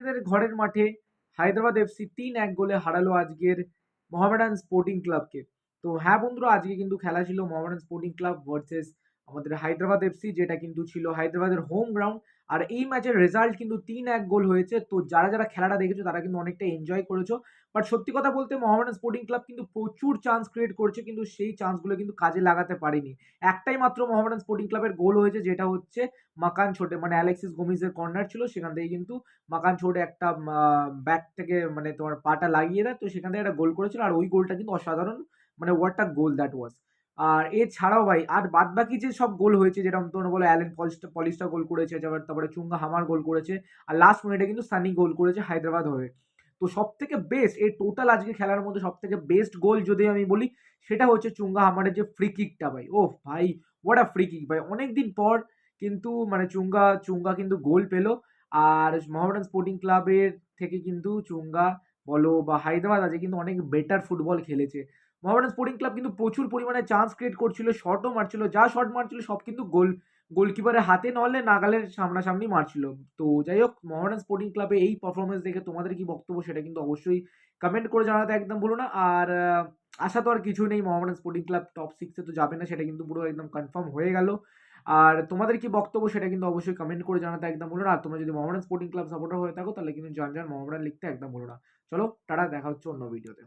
ঘরের মাঠে হায়দ্রাবাদ এফসি তিন এক গোলে হারালো আজকের মোহামেডান স্পোর্টিং ক্লাবকে তো হ্যাঁ বন্ধুরা, আজকে কিন্তু খেলা ছিল মোহামেডান স্পোর্টিং ক্লাব ভার্সেস আমাদের হায়দ্রাবাদ এফসি যেটা কিন্তু ছিল হায়দ্রাবাদের হোম গ্রাউন্ড আর এই ম্যাচের রেজাল্ট কিন্তু তিন এক গোল হয়েছে। তো যারা যারা খেলাটা দেখেছ, তারা কিন্তু অনেকটা এনজয় করেছ। বাট সত্যি কথা বলতে মোহামেডান স্পোর্টিং ক্লাব কিন্তু প্রচুর চান্স ক্রিয়েট করছে, কিন্তু সেই চান্সগুলো কিন্তু কাজে লাগাতে পারেনি। একটাই মাত্র মোহামেডান স্পোর্টিং ক্লাবের গোল হয়েছে, যেটা হচ্ছে মাকান ছোটে মানে অ্যালেক্সিস গোমিজের কর্নার ছিল। সেখান থেকে কিন্তু মাকান ছোটে একটা ব্যাক থেকে মানে তোমার পাটা লাগিয়ে দেয়। তো সেখান থেকে একটা গোল করেছিল। আর ওই গোলটা কিন্তু অসাধারণ মানে what a goal that was আর এছাড়াও ভাই, আর বাদ বাকি যে সব গোল হয়েছে, যেরকম তোমরা বলো অ্যালেন পলিস্টা গোল করেছে, তারপর, তারপরে চুঙ্গা হামার গোল করেছে, আর লাস্ট মিনিটে কিন্তু সানি গোল করেছে হায়দ্রাবাদ হয়ে। তো সব থেকে বেস্ট এই টোটাল আজকে খেলার মধ্যে সব থেকে বেস্ট গোল যদি আমি বলি, সেটা হচ্ছে চুঙ্গা হামারের যে ফ্রি কিকটা ভাই। ও ভাই হোয়াট আ ফ্রি কিক ভাই। অনেক দিন পর কিন্তু মানে চুঙ্গা চুঙ্গা কিন্তু গোল পেল, আর মোহামেডান স্পোর্টিং ক্লাবের থেকে কিন্তু চুঙ্গা বলো বা হায়দ্রাবাদ আছে, কিন্তু অনেক বেটার ফুটবল খেলেছে। মোহামেডান স্পোর্টিং ক্লাব কিন্তু প্রচুর পরিমাণে চান্স ক্রিয়েট করছিল শটও মারছিল, যা শট মারছিল সব কিন্তু গোল গোলকিপারের হাতে, নহলে নাগালের সামনাসামনি মারছিল। তো যাই হোক মোহামেডান স্পোর্টিং ক্লাবে এই পারফরমেন্স দেখে তোমাদের কি বক্তব্য সেটা কিন্তু অবশ্যই কমেন্ট করে জানাতে একদম বলো না। আর আশা তো আর কিছু নেই মোহামেডান স্পোর্টিং ক্লাব টপ সিক্সে তো যাবে না, সেটা কিন্তু পুরো একদম কনফার্ম হয়ে গেল। আর তোমাদের কি বক্তব্য সেটা কিন্তু অবশ্যই কমেন্ট করে জানাতে একদম বলো না। আর তোমরা যদি মোহামেডান স্পোর্টিং ক্লাব সাপোর্টার হয়ে থাকো, তাহলে কিন্তু জান জান মোহামেডান লিখতে একদম বলো না। চলো, টাটা, দেখা হচ্ছে অন্য ভিডিওতে